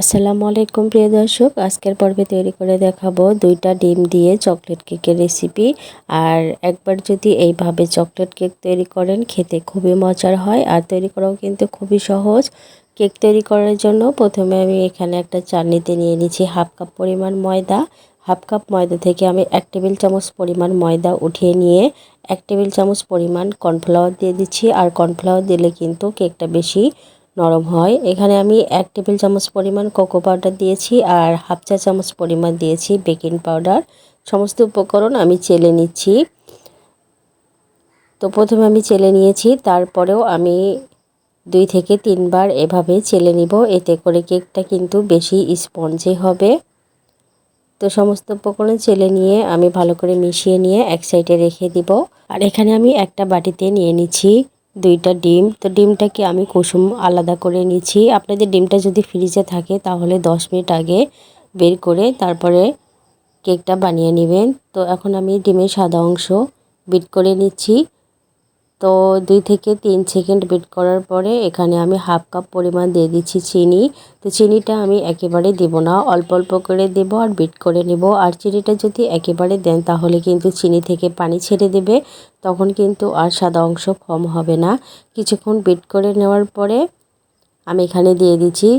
আসসালামু আলাইকুম, প্রিয় দর্শক। আজকের পর্বে তৈরি করে দেখাবো দুইটা ডিম দিয়ে চকলেট কেকের রেসিপি। আর একবার যদি এইভাবে চকলেট কেক তৈরি করেন, খেতে খুবই মজার হয়। আর তৈরি করাও কিন্তু খুবই সহজ। কেক তৈরি করার জন্য প্রথমে আমি এখানে একটা চাটনিতে নিয়ে নিচ্ছি হাফ কাপ পরিমাণ ময়দা। হাফ কাপ ময়দা থেকে আমি এক টেবিল চামচ পরিমাণ ময়দা উঠিয়ে নিয়ে এক টেবিল চামচ পরিমাণ কর্নফ্লাওয়ার দিয়ে দিচ্ছি। আর কর্নফ্লাওয়ার দিলে কিন্তু কেকটা বেশি নরম হয়। এখানে আমি এক টেবিল চামচ পরিমাণ কোকো পাউডার দিয়েছি আর হাফ চা চামচ পরিমাণ দিয়েছি বেকিং পাউডার সমস্ত উপকরণ আমি চেলে নিচ্ছি। তো প্রথমে আমি চেলে নিয়েছি, তারপরেও আমি দুই থেকে তিনবার এভাবে চেলে নিব। এতে করে কেকটা কিন্তু বেশি স্পঞ্জে হবে। তো সমস্ত উপকরণ চেলে নিয়ে আমি ভালো করে মিশিয়ে নিয়ে এক সাইডে রেখে দিব। আর এখানে আমি একটা বাটিতে নিয়ে নিচ্ছি। দুইটা ডিম। তো ডিমটাকে আমি কুসুম আলাদা করে নিচ্ছি। আপনাদের ডিমটা যদি ফ্রিজে থাকে তাহলে দশ মিনিট আগে বের করে তারপরে কেকটা বানিয়ে নেবেন। তো এখন আমি ডিমের সাদা অংশ বিট করে নিচ্ছি। তো দুই থেকে তিন সেকেন্ড বিট করার পরে এখানে আমি হাফ কাপ পরিমাণ দিয়ে দিচ্ছি চিনি। তো চিনিটা আমি একেবারে দেব না, অল্প অল্প করে দেব আর বিট করে নেব। আর চিনিটা যদি একেবারে দেন তাহলে কিন্তু চিনি থেকে পানি ছেড়ে দেবে, তখন কিন্তু আর সাদা অংশ কম হবে না। কিছুক্ষণ বিট করে নেওয়ার পরে আমি এখানে দিয়ে দিচ্ছি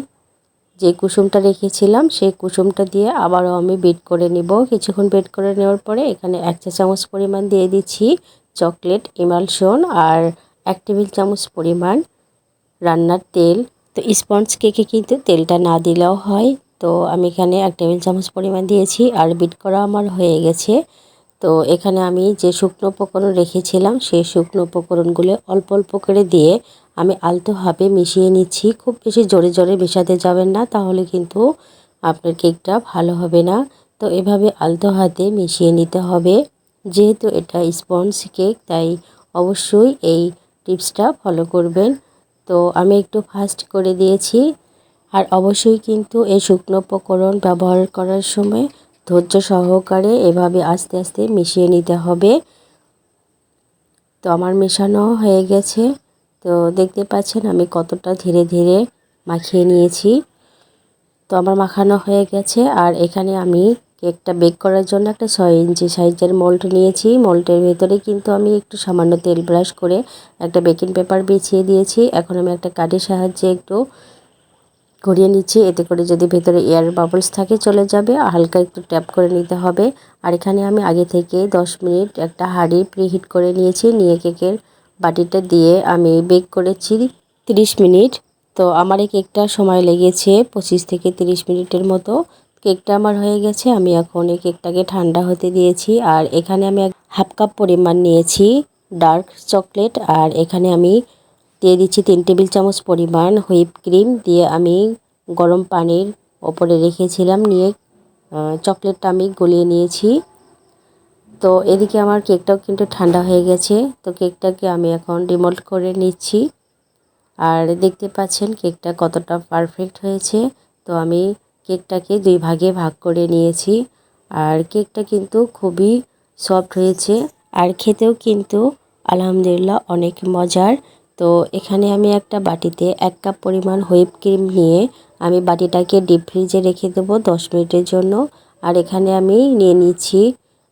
যে কুসুমটা রেখেছিলাম সেই কুসুমটা দিয়ে আবারও আমি বিট করে নিব। কিছুক্ষণ বিট করে নেওয়ার পরে এখানে এক চা চামচ পরিমাণ দিয়ে দিচ্ছি চকলেট, ইমালশন আর এক টেবিল চামচ পরিমাণ রান্নার তেল। তো স্পঞ্জ কেকে কিন্তু তেলটা না দিলেও হয়। তো আমি এখানে এক টেবিল চামচ পরিমাণ দিয়েছি আর বিট করা আমার হয়ে গেছে। তো এখানে আমি যে শুকনো উপকরণ রেখেছিলাম, সেই শুকনো উপকরণগুলো অল্প অল্প করে দিয়ে আমি আলতোভাবে মিশিয়ে নিচ্ছি। খুব বেশি জোরে জোরে মেশাতে যাবেন না, তাহলে কিন্তু আপনার কেকটা ভালো হবে না। তো এভাবে আলতো হাতে মিশিয়ে নিতে হবে। যেহেতু এটা স্পঞ্জ কেক, তাই অবশ্যই এই টিপসটা ফলো করবেন। তো আমি একটু ফাস্ট করে দিয়েছি। আর অবশ্যই কিন্তু এই শুকনো উপকরণ ব্যবহার করার সময় ধৈর্য সহকারে এভাবে আস্তে আস্তে মিশিয়ে নিতে হবে। তো আমার মেশানো হয়ে গেছে। তো দেখতে পাচ্ছেন আমি কতটা ধীরে ধীরে মাখিয়ে নিয়েছি। তো আমার মাখানো হয়ে গেছে। আর এখানে আমি কেকটা বেক করার জন্য একটা ছয় ইঞ্চি সাইজের মোল্ড নিয়েছি। মোল্টের ভেতরে কিন্তু আমি একটু সামান্য তেল ব্রাশ করে একটা বেকিং পেপার বিছিয়ে দিয়েছি। এখন আমি একটা কাঠের সাহায্যে একটু ঘুরিয়ে নিচ্ছি। এতে করে যদি ভেতরে এয়ার বাবলস থাকে চলে যাবে। হালকা একটু ট্যাপ করে নিতে হবে। আর এখানে আমি আগে থেকে 10 মিনিট একটা হাঁড়ি প্রিহিট করে নিয়েছি। নিয়ে কেকের বাটিটা দিয়ে আমি বেক করেছি 30 মিনিট। তো আমার এই কেকটা সময় লেগেছে পঁচিশ থেকে 30 মিনিটের মতো। কেকটা আমার হয়ে গেছে, আমি এখন এই কেকটাকে ঠান্ডা হতে দিয়েছি। আর এখানে আমি হাফ কাপ পরিমাণ নিয়েছি ডার্ক চকলেট, আর এখানে আমি দিয়ে দিচ্ছি তিন টেবিল চামচ পরিমাণ হুইপ ক্রিম দিয়ে আমি গরম পানির ওপরে রেখেছিলাম, নিয়ে চকলেটটা আমি গলিয়ে নিয়েছি। তো এদিকে আমার কেকটাও কিন্তু ঠান্ডা হয়ে গেছে, তো কেকটাকে আমি এখন ডিমল্ট করে নিচ্ছি। আর দেখতে পাচ্ছেন কেকটা কতটা পারফেক্ট হয়েছে, তো আমি কেকটাকে দুই ভাগে ভাগ করে নিয়েছি। আর কেকটা কিন্তু খুবই সফট হয়েছে। আর খেতেও কিন্তু আলহামদুলিল্লাহ অনেক মজার। তো এখানে আমি একটা বাটিতে এক কাপ পরিমাণ হুইপ ক্রিম নিয়ে আমি বাটিটাকে ডিপ ফ্রিজে রেখে দেবো দশ মিনিটের জন্য। আর এখানে আমি নিয়ে নিচ্ছি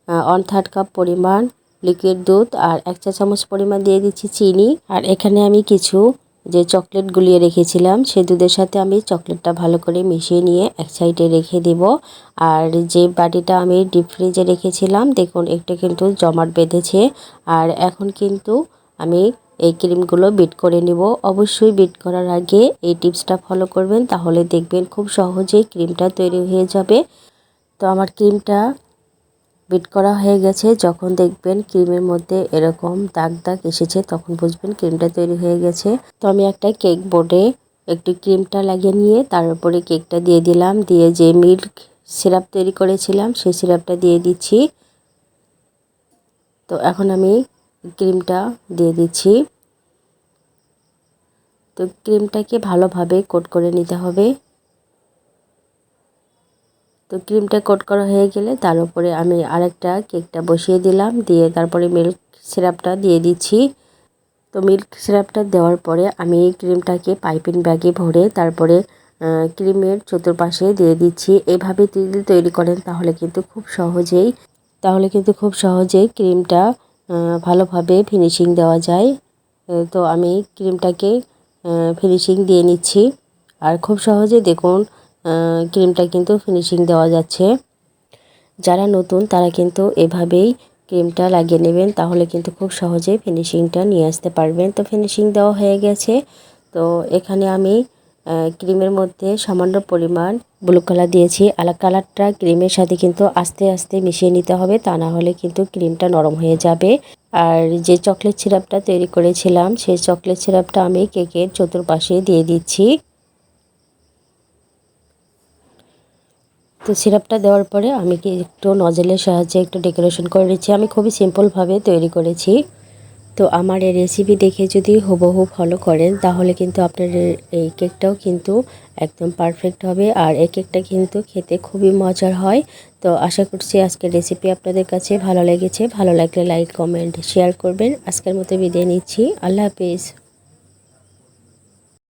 ওয়ান থার্ড কাপ পরিমাণ লিকুইড দুধ আর এক চা চামচ পরিমাণ দিয়ে দিচ্ছি চিনি। আর এখানে আমি কিছু যে চকলেট গুলিয়ে রেখেছিলাম সে দুধের সাথে আমি চকলেটটা ভালো করে মিশিয়ে নিয়ে এক সাইডে রেখে দেব। আর যে বাটিটা আমি ডিপ ফ্রিজে রেখেছিলাম, দেখুন, একটু কিন্তু জমাট বেঁধেছে। আর এখন কিন্তু আমি এই ক্রিমগুলো বিট করে নিব। অবশ্যই বিট করার আগে এই টিপসটা ফলো করবেন, তাহলে দেখবেন খুব সহজেই ক্রিমটা তৈরি হয়ে যাবে। তো আমার ক্রিমটা বিট করা হয়ে গেছে। যখন দেখবেন ক্রিমের মধ্যে এরকম দাগ দাগ এসেছে, তখন বুঝবেন ক্রিমটা তৈরি হয়ে গেছে। তো আমি একটা কেক বোর্ডে একটু ক্রিমটা লাগিয়ে নিয়ে, তার উপরে কেকটা দিয়ে দিলাম। দিয়ে যে মিল্ক সিরাপ তৈরি করেছিলাম, সেই সিরাপটা দিয়ে দিচ্ছি। তো এখন আমি ক্রিমটা দিয়ে দিচ্ছি। তো ক্রিমটাকে ভালোভাবে কোট করে নিতে হবে। তো ক্রিমটা কোট করা হয়ে গেলে তার উপরে আমি আরেকটা কেকটা বসিয়ে দিলাম। দিয়ে তারপরে মিল্ক সিরাপটা দিয়ে দিচ্ছি। তো মিল্ক সিরাপটা দেওয়ার পরে আমি এই ক্রিমটাকে পাইপিং ব্যাগে ভরে তারপরে ক্রিমের চতুর্পাশে দিয়ে দিচ্ছি। এভাবে যদি তৈরি করেন তাহলে কিন্তু খুব সহজেই, তাহলে কিন্তু খুব সহজেই ক্রিমটা ভালোভাবে ফিনিশিং দেওয়া যায়। তো আমি ক্রিমটাকে ফিনিশিং দিয়ে নিচ্ছি। আর খুব সহজে দেখুন ক্রিমটা কিন্তু ফিনিশিং দেওয়া যাচ্ছে। যারা নতুন, তারা কিন্তু এভাবেই ক্রিমটা লাগিয়ে নেবেন, তাহলে কিন্তু খুব সহজেই ফিনিশিংটা নিয়ে আসতে পারবেন। তো ফিনিশিং দেওয়া হয়ে গেছে। তো এখানে আমি ক্রিমের মধ্যে সামান্য পরিমাণ ব্লু কালার দিয়েছি। আর কালারটা ক্রিমের সাথে কিন্তু আস্তে আস্তে মিশিয়ে নিতে হবে, তা না হলে কিন্তু ক্রিমটা নরম হয়ে যাবে। আর যে চকলেট সিরাপটা তৈরি করেছিলাম, সেই চকলেট সিরাপটা আমি কেকের চতুর্পাশে দিয়ে দিচ্ছি। তো সিরাপটা দেওয়ার পরে আমি কি একটু নজেলের সাহায্যে একটু ডেকোরেশন করে নিচ্ছি। আমি খুবই সিম্পলভাবে তৈরি করেছি। তো আমার এই রেসিপি দেখে যদি হুবহু ফলো করেন, তাহলে কিন্তু আপনার এই কেকটাও কিন্তু একদম পারফেক্ট হবে। আর এই কেকটা কিন্তু খেতে খুবই মজার হয়। তো আশা করছি আজকের রেসিপি আপনাদের কাছে ভালো লেগেছে। ভালো লাগলে লাইক কমেন্ট শেয়ার করবেন। আজকের মতো বিদায় নিচ্ছি। আল্লাহ হাফিজ।